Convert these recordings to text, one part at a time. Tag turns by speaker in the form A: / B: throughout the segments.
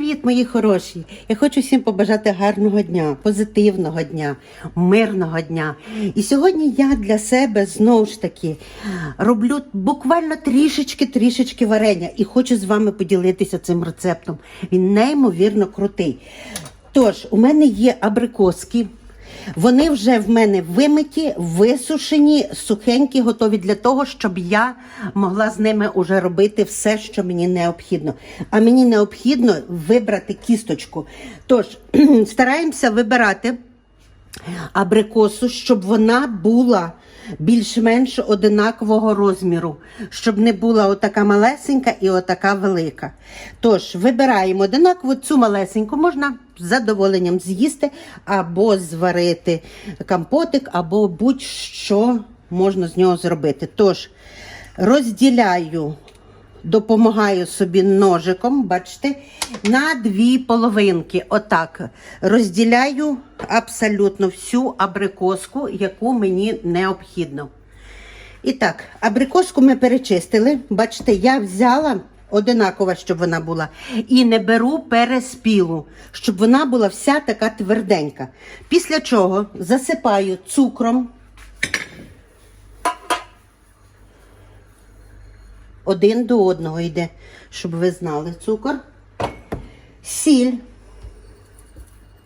A: Привіт, мої хороші! Я хочу всім побажати гарного дня, позитивного дня, мирного дня. І сьогодні я для себе знову ж таки роблю буквально трішечки-трішечки варення і хочу з вами поділитися цим рецептом. Він неймовірно крутий. Тож, у мене є абрикоски. Вони вже в мене вимиті, висушені, сухенькі, готові для того, щоб я могла з ними уже робити все, що мені необхідно. А мені необхідно вибрати кісточку. Тож, стараємося вибирати абрикосу, щоб вона була більш-менш одинакового розміру, щоб не була отака малесенька і отака велика. Тож, вибираємо одинаково цю малесеньку, можна з задоволенням з'їсти, або зварити компотик, або будь-що можна з нього зробити. Тож, розділяю допомагаю собі ножиком, бачите, на дві половинки. Отак розділяю абсолютно всю абрикоску, яку мені необхідно. І так, абрикоску ми перечистили. Бачите, я взяла одинакова, щоб вона була, і не беру переспілу, щоб вона була вся така тверденька. Після чого засипаю цукром. Один до одного йде, щоб ви знали цукор. Сіль.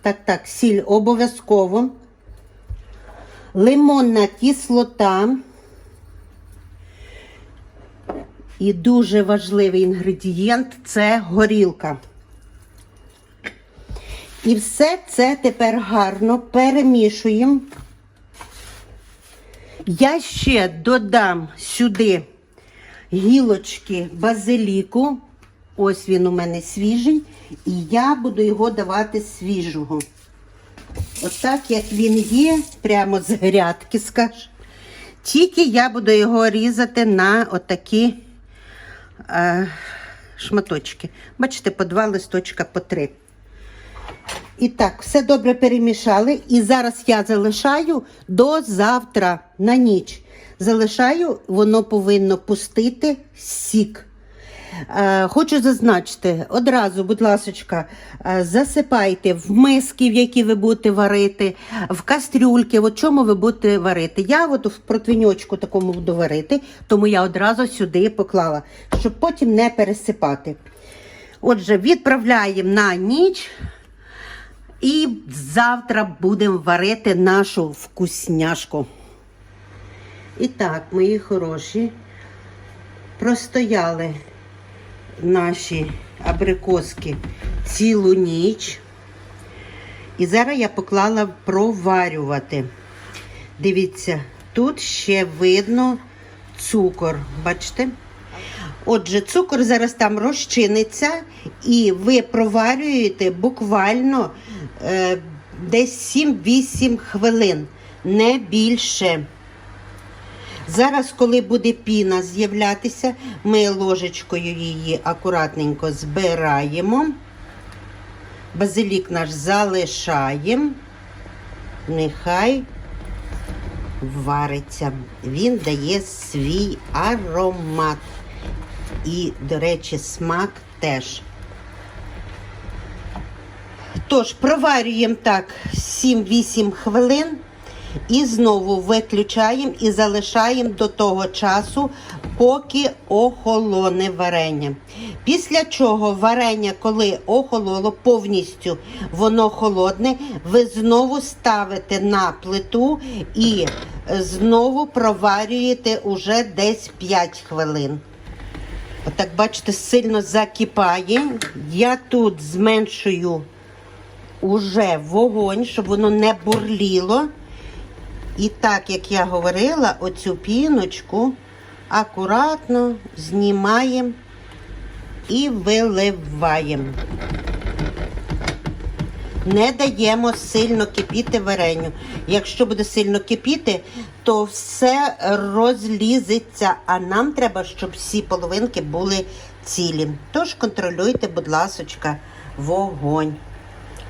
A: Так, так, сіль обов'язково. Лимонна кислота. І дуже важливий інгредієнт це горілка. І все це тепер гарно перемішуємо. Я ще додам сюди гілочки базиліку. Ось він у мене свіжий, і я буду його давати свіжого. Отак, як він є, прямо з грядки, скаж. Тільки я буду його різати на отакі е, шматочки. Бачите, по два листочка по три. І так, все добре перемішали. І зараз я залишаю до завтра на ніч. Залишаю, воно повинно пустити сік. Е, Хочу зазначити, одразу, будь ласка, засипайте в миски, в які ви будете варити, в кастрюльки, в чому ви будете варити. Я от в противньочку такому буду варити, тому я одразу сюди поклала, щоб потім не пересипати. Отже, відправляємо на ніч. І завтра будемо варити нашу вкусняшку. І так, мої хороші, простояли наші абрикоски цілу ніч. І зараз я поклала проварювати. Дивіться, тут ще видно цукор. Бачите? Отже, цукор зараз там розчиниться, і ви проварюєте буквально е, десь 7-8 хвилин, не більше. Зараз, коли буде піна з'являтися, ми ложечкою її акуратненько збираємо. Базилік наш залишаємо, нехай вариться. Він дає свій аромат. І, до речі, смак теж. Тож, проварюємо так 7-8 хвилин. І знову виключаємо і залишаємо до того часу, поки охолоне варення. Після чого варення, коли охололо повністю, воно холодне, ви знову ставите на плиту і знову проварюєте уже десь 5 хвилин. Отак, бачите, сильно закипає. Я тут зменшую уже вогонь, щоб воно не бурліло. І так, як я говорила, оцю піночку акуратно знімаємо і виливаємо. Не даємо сильно кипіти варенню. Якщо буде сильно кипіти, то все розлізеться, а нам треба, щоб всі половинки були цілі. Тож контролюйте, будь ласочка, вогонь.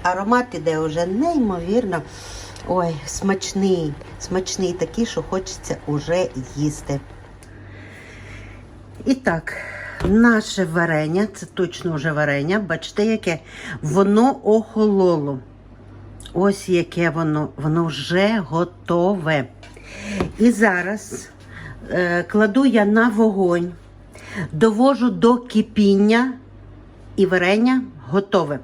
A: Аромат іде вже неймовірно. Ой, смачний, смачний такий, що хочеться уже їсти. І так, наше варення, це точно вже варення, бачите, яке воно охололо. Ось яке воно, воно вже готове. І зараз е, кладу я на вогонь, довожу до кипіння і варення готове.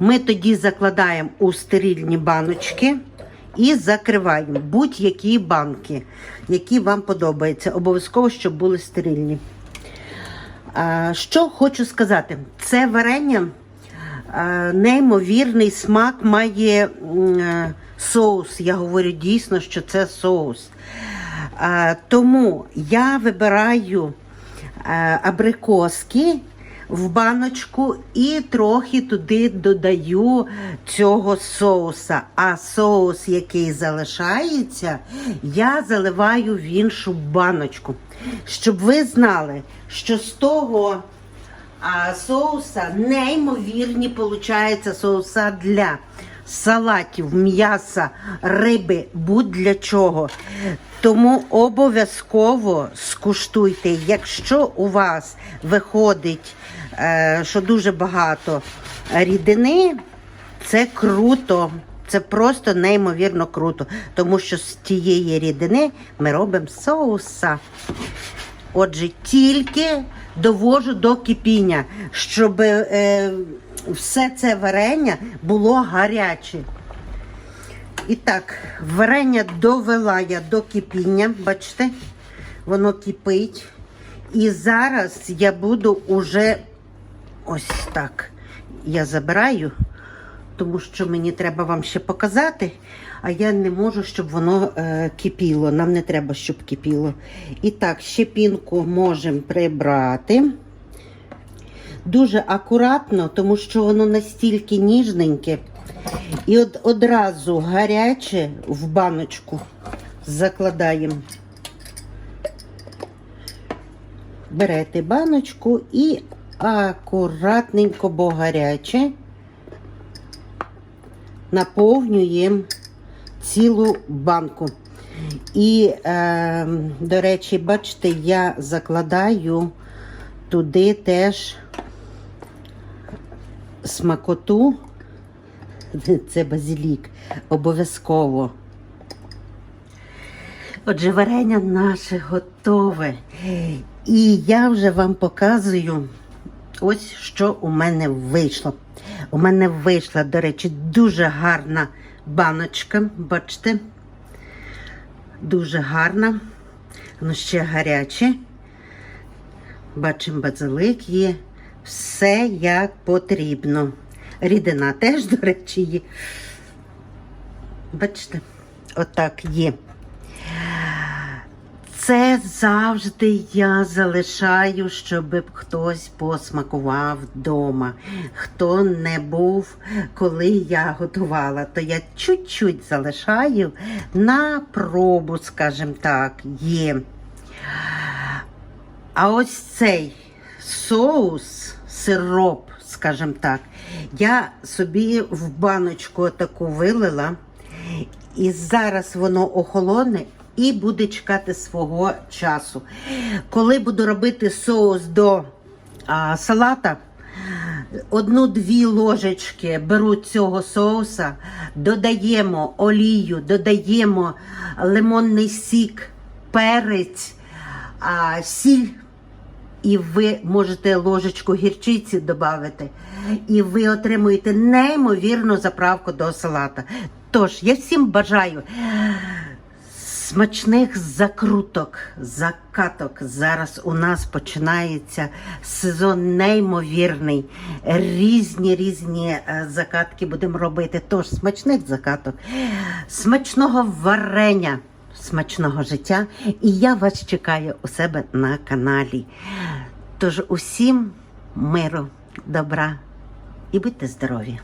A: Ми тоді закладаємо у стерильні баночки і закриваємо будь-які банки, які вам подобаються. Обов'язково, щоб були стерильні. Що хочу сказати, це варення неймовірний смак має е, соус. Я говорю дійсно, що це соус. Тому я вибираю е, абрикоски в баночку і трохи туди додаю цього соуса. А соус, який залишається, я заливаю в іншу баночку. Щоб ви знали, що з того а, соуса неймовірні получаються соуса для салатів, м'яса, риби, будь-для чого. Тому обов'язково скуштуйте, якщо у вас виходить, е, що дуже багато рідини, це круто. Це просто неймовірно круто, тому що з тієї рідини ми робимо соуса. Отже, тільки довожу до кипіння, щоб е, все це варення було гаряче. І так, варення довела я до кипіння, бачите, воно кипить. І зараз я буду уже ось так. Я забираю, тому що мені треба вам ще показати, а я не можу, щоб воно е, кипіло. Нам не треба, щоб кипіло. І так, щепінку можемо прибрати. Дуже акуратно, тому що воно настільки ніжненьке. І от одразу гаряче в баночку закладаємо. Берете баночку і акуратненько, бо гаряче, наповнюємо цілу банку. І, е, до речі, бачите, я закладаю туди теж смакоту. Це базилік. Обов'язково. Отже, варення наше готове. І я вже вам показую ось що у мене вийшло. У мене вийшла, до речі, дуже гарна баночка. Бачите? Дуже гарна. Воно ще гаряче. Бачимо, базилик є. Все як потрібно. Рідина теж, до речі, є. Бачите, отак є. Це завжди я залишаю, щоб хтось посмакував вдома. Хто не був, коли я готувала, то я чуть-чуть залишаю на пробу, скажімо так, є. А ось цей соус, сироп, скажімо так, я собі в баночку таку вилила, і зараз воно охолоне і буде чекати свого часу. Коли буду робити соус до а, салата, одну-дві ложечки беру цього соуса, додаємо олію, додаємо лимонний сік, перець, а, сіль. І ви можете ложечку гірчиці додати, і ви отримуєте неймовірну заправку до салата. Тож, я всім бажаю смачних закруток, закаток. Зараз у нас починається сезон неймовірний. Різні різні е, закатки будемо робити. Тож смачних закаток, смачного варення смачного життя. І я вас чекаю у себе на каналі. Тож усім миру, добра і будьте здорові!